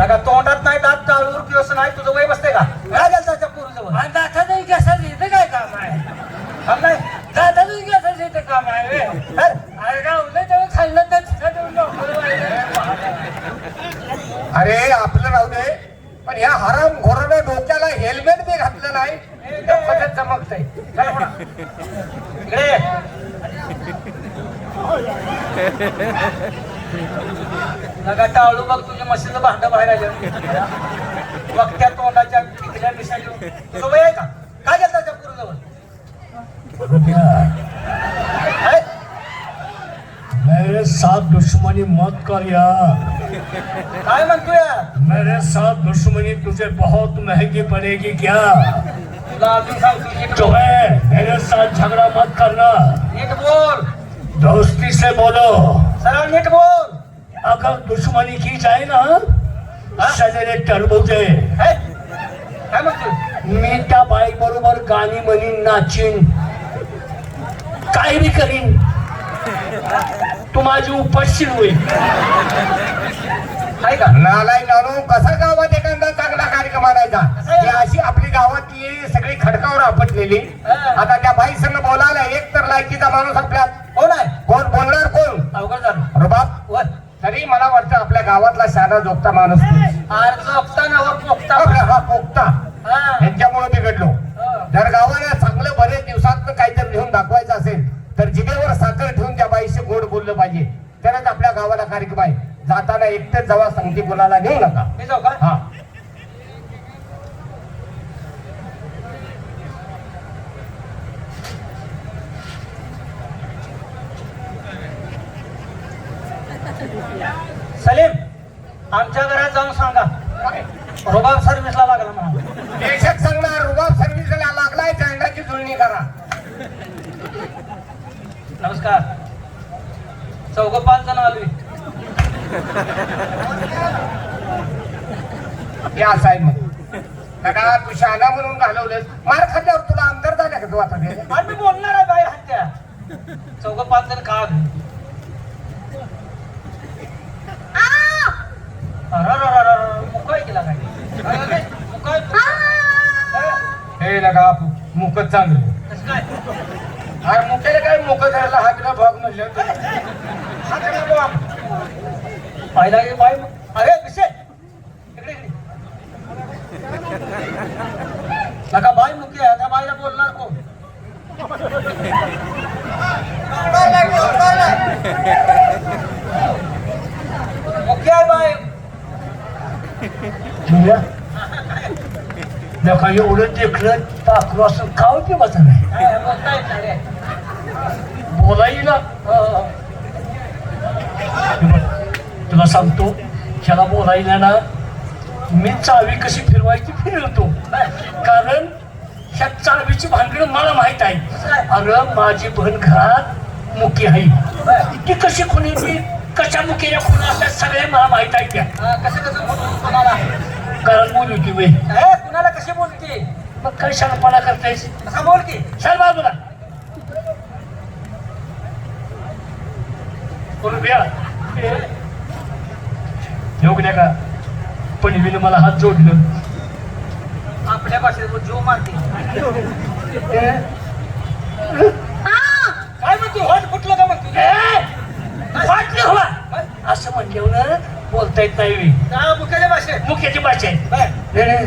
लगा तोंडात नाही दात टाळूर किंवा नाही तुझं वय बसतंय का काय गेलं त्याच्या पोरीजवळ आणि दाताचं कशाचं इथं काय काम आहे नाही दाताचं कशाचं इथं काम आहे. अरे का खाल्लं तर तिथं देऊन नोकरी व्हायला. अरे आपलं राहू दे पण या हराम घोरानं डोक्याला हेल्मेट बी घातलं नाही पद्धत चमकतंय चल पुढं. इकडे ये. टाळू बघ तुझ्या मशीचं भांड बाहेर आलं. वक्त्या तोंडाच्या तुझं वय आहे का? काय त्याच्या पोरीजवळ? हट. मेरे साथ दुश्मनी मत कर यार. काय मेरे साथ दुश्मनी तुझे बहुत महंगी पड़ेगी क्या? तुला अजून सांगतो नीट जो बोल. है मेरे साथ झगड़ा मत करना। नीट बोल. दोस्ती से बोलो। सरळ नीट बोल. अगर दुश्मनी की जाए ना सजरे टरबुजे. काय मी त्या बाई बरोबर गाणी म्हणीन नाचीन. काय बी करीन. तू माझी उपस्थित होईल. आहे का? नालाय नानू कसा गावात एखादा चांगला कार्यक्रम आणायचा? ही. अशी आपली गावातली सगळी खडकावर आपटलेली. आता त्या बाई संग बोलायला एक तर लायकीचा माणूस आपल्या कोण आहे? कोण बोलणार? अवघड झालं. रुबाब वर. तरी मला वाटतं आपल्या गावातला शाना जोगता माणूस हा पोगता हा. यांच्यामुळे बिघडलो. हा. जर गावाला चांगलं बरेच दिवसात काहीतरी लिहून दाखवायचं असेल तर जिभेवर साखर ठेवून त्या बाईशी गोड बोललं पाहिजे. तरच आपल्या गावाला कार्यक्रम आहे. जाताना एकटेच जावा संगती कोणाला नेऊ नका. मी जाऊ का? हा. आमच्या घरात जाऊन सांगा. रुबाब सर्व्हिसला लागला म्हणा. देशक सांगणार रुबाब सर्व्हिसला लागलाय चांगल्याची जुळणी करा. नमस्कार. चौघ पाच जण आलोय या साहेब मग नका तू शहाणा म्हणून घालवलंस. मार खात्यावर तुला आमदार झाल्या का तू आता? मी बोलणार आहे बाई हत्या. चौघ पाच जण का आलोय अरररररर, मुकाय केला काय मुकाय हे नका मुकत चांगलं? अरे मुकेला काय मुक धरायला हात ना भाग म्हणलं हा सगळा बॉम्ब. पाहिला की बाई अरे विषय. नका बाई मुकी आहे त्या बाईला बोलणार कोण? मुख्य आहे बाई. मुल्या नका एवढं देखलं पाखरू असं खाव की बसा नाही? काय बोलता येत नाही रे. बोलायला हो, हो. तुला सांगतो ह्याला बोलायला ना मी चावी कशी फिरवायची फिरवतो. कारण ह्या चावीची भानगड मला माहीत आहे. अरे माझी बहीण घरात मुकी आहे. ती कशी खुनी ती कशा मुकीच्या खुना असतात सगळे मला माहीत आहे त्या. कसं कसं कारण बोलू की वे ए, कुणाला कशी बोलते मग काय शानपणा करतायस कसं बोल की. चल बाजूला. द्या का पणवीने मला हात जोडलं. आपल्या भाषेत जो मारते. काय म्हणते होट फुटलं का म्हणते वाटलं हवा असं म्हणल्यावर बोलता येत नाही बे. हा, मुख्याच्या भाषेत. मुख्याची भाषा आहे.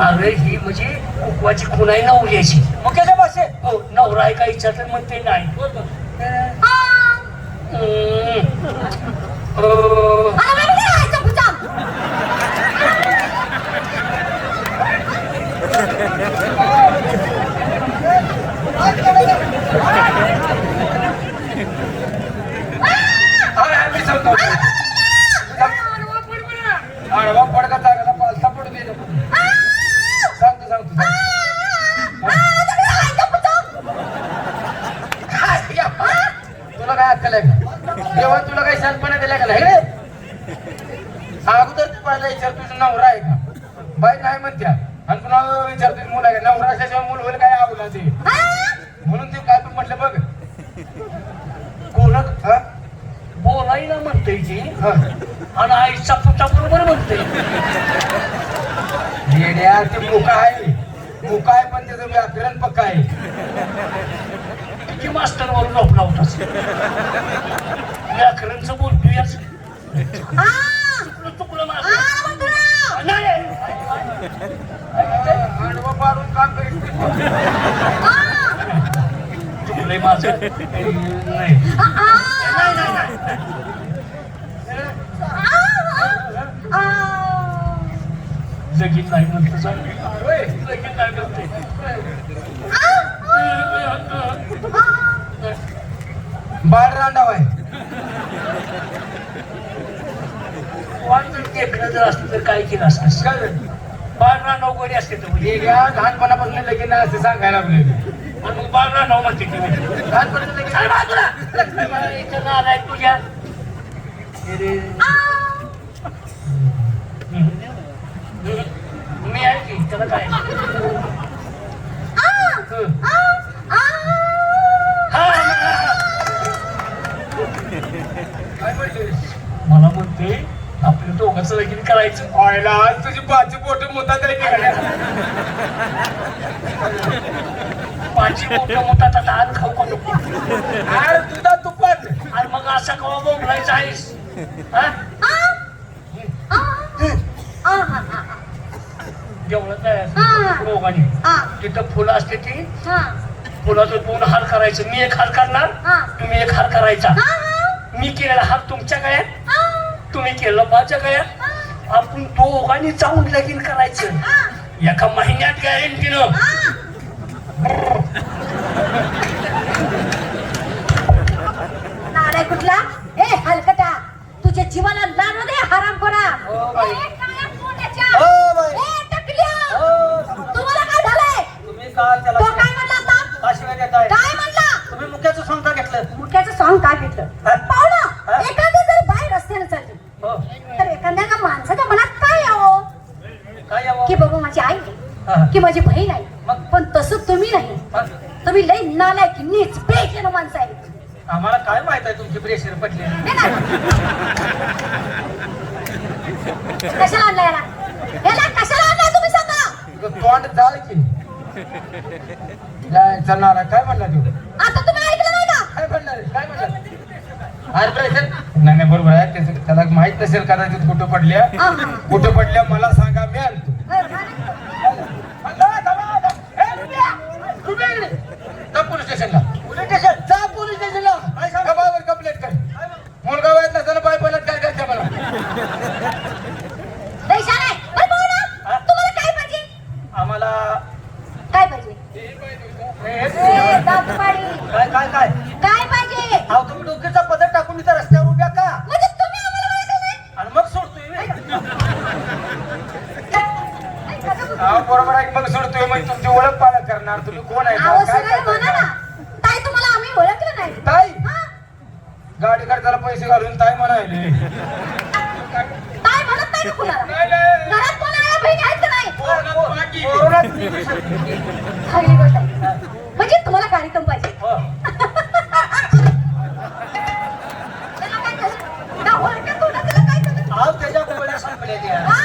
अरे ही म्हणजे कुकवाची खुनाई नवऱ्याची. मुख्याच्या भाषेत हो नवरा आहे का विचारलं म्हणते नाही. बोल बोल. हम्म. अरे मी सांगतो आडवा पडका चांगला पालथा पडू दे नको. सांगतो सांगतो काय या? तुला काय अक्कल आहे का देवा तुला काही शांतपणा दिला का नाही रे बाई नाही म्हणत्या आणि कुणाला विचारतो मुलं आहे. का? नवरा असल्याशिवाय मुलं होईल काय आवडला ते? म्हणून ते काय पण म्हटलं बघ. कोण हा? बोलायला म्हणते हा. आणि आईचा पुता बरोबर म्हणते येड्या ते मुका आहे. मुका आहे पण त्याचं व्याकरण पक्का आहे. किती मास्टर वर झोपला होतास व्याकरणचं बोलतोय चुकलं चुकलं चुकलंय माझं नाही जगीत नाही म्हणतो. जगीत नाही म्हणते बाळ रांडाव आहे वाटतं देखणं जर असतं तर काय केलं असतं काय झालं? बाळरा नौकरी असते तर म्हणजे? लहानपणापासून लगीन नाही असं सांगायला आणि मग बाळरा नऊ म्हणते म्हणजे. लहानपणाचं लगीन. बाजूला इथं नालायक तुझ्या. मी आहे की? त्याला काय मला म्हणते आपल्या दोघांचं लगीन करायचं. ऑयला तुझी पाचशे बोट मोठा तरी पाची मोठं मोठा आता लहान खाऊ का नको अरे तुझा तुपात आणि मग असा कवा बोंबलायचा आहेस? जेवढं काय रोगाने तिथं फुलं असते ती फुलाचं दोन हार करायचं. मी एक हार करणार तुम्ही एक हार करायचा. मी केलेला हार तुमच्या गळ्यात तुम्ही केलं माझ्या गळ्यात? आपण दोघांनी जाऊन लगीन करायचं. एका महिन्यात गॅरंटीनं नालाय कुठला? ए हलकटा. तुझ्या जीवाला लाड दे हराम करा हो. हो. हो, तुम्हाला काय झालंय? का तो काय म्हणला का काय तुम्ही मुक्याचं सॉंग का घेतलं? मुख्याचं सॉंग काय घेतलं हा? पाहुणा हा? एखादी जर बाहेर रस्त्याने चालली हो तर एखाद्या माणसाच्या मनात काय यावं काय यावं की बाबा माझी आई हा. आहे की माझी बहीण आहे? पण तसं तुम्ही नाही. तुम्ही लई नालायक नीच बेचेन माणसं आहे आम्हाला काय माहीत आहे तुमची प्रेशर पडली? कशाला आणलाय याला? याला कशाला तुम्ही सांगा तोंड जाळ की. काय चलणार काय म्हणला तू? आता तुम्ही ऐकलं नाही का? काय म्हणणार काय म्हणणार अरे प्रेशर नाही नाही बरोबर आहे. त्याला माहीत नसेल कदाचित कुठं पडल्या. कुठं पडल्या मला सांगा मी आणतो अरे, काय जा पोलीस स्टेशनला पोलीस स्टेशन जा पोलीस स्टेशनला गबावर कंप्लेंट कर मुलगा वयात नसताना बाय पलट काय करते मला पैसा नाही बरं बोल ना. हा? तुम्हाला काय पाहिजे आम्हाला काय पाहिजे हे- ए, हे- दातपाडी. काय काय काय काय पाहिजे अहो तुम्ही डोक्याचा पदर टाकून इथं रस्त्यावर उभ्या का म्हणजे तुम्ही आम्हाला ओळखलं नाही? आणि मग सोडतोय व्हय. ऐ, कसं बोलतो? हा मग सोडतोय मग तुमची ओळख पालक करणार तुम्ही कोण आहे अहो, काय करताय? ताई तुम्हाला आम्ही ओळखलं नाही ताई हा? गाडी खर्चाला पैसे घालून ताई म्हणायले ताई म्हणत नाही का कुणाला नाही, नाही. घरात कोण आहे बहिणी आहेत का नाही कोरोनात चांगली गोष्ट आहे म्हणजे तुम्हाला कार्यक्रम पाहिजे हो. त्याला काय झालं? ना ओळखत होता, त्याला काय झालं? अहो त्याच्या गोळ्या संपल्या त्या? ए, हा,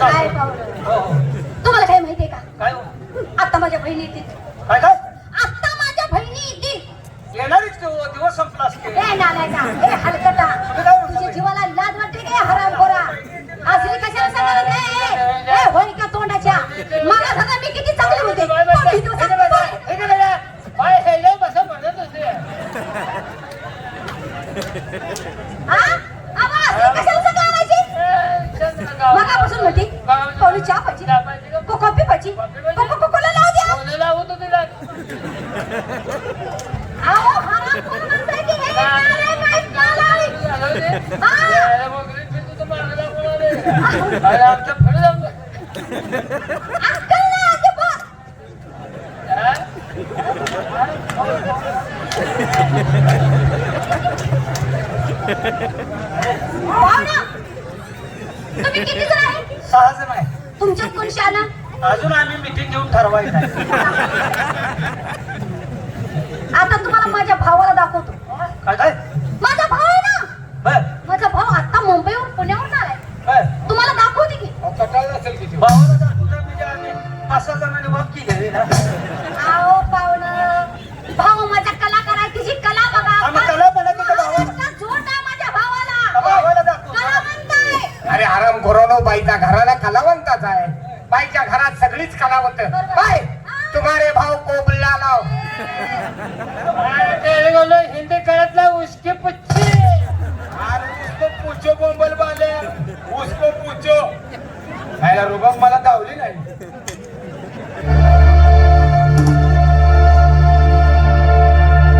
काय पाहुणं? हो हो. तुम्हाला काय माहितीये का? काय हो? आता माझ्या बहिणी येतील. काय काय? आता माझ्या बहिणी येतील. येणारच की हो, दिवस संपला असते ए नालायका ए हलकटा तुझ्या जीवाला लाज वाटते का हराम खोरा असली कशाला सांगायला नाही ए, ए होय का तोंडाच्या मला सांगा मी किती चांगली होते पण ही दिवसात काय? हा? आम्हाला असली कशाला सांगा आणायची? मगापासून म्हणते पाहुणे चहा पाहिजे को कॉफी पाहिजे को को कोला लावू द्या आओ हराम खोर माणसं आहे की हे नालायक आहेत, नालायक. हा? अक्कल नाही अजिबात. पाहुणं, तुम्ही किती जण आहे? सहा जण आहे. तुमच्यात कोण शाला अजून आम्ही मिटिंग घेऊन ठरवायचं. आता तुम्हाला माझ्या भावाला दाखवतो. काय काय? सगळीच कलावंत. बाय! तुम्हारे भाव को बुल्ला लाव हिंदी कळतला उसके पच्ची अरे उसको पूछो बोंबल वाले उसको पूछो. खायला रुबाब मला धावली नाही.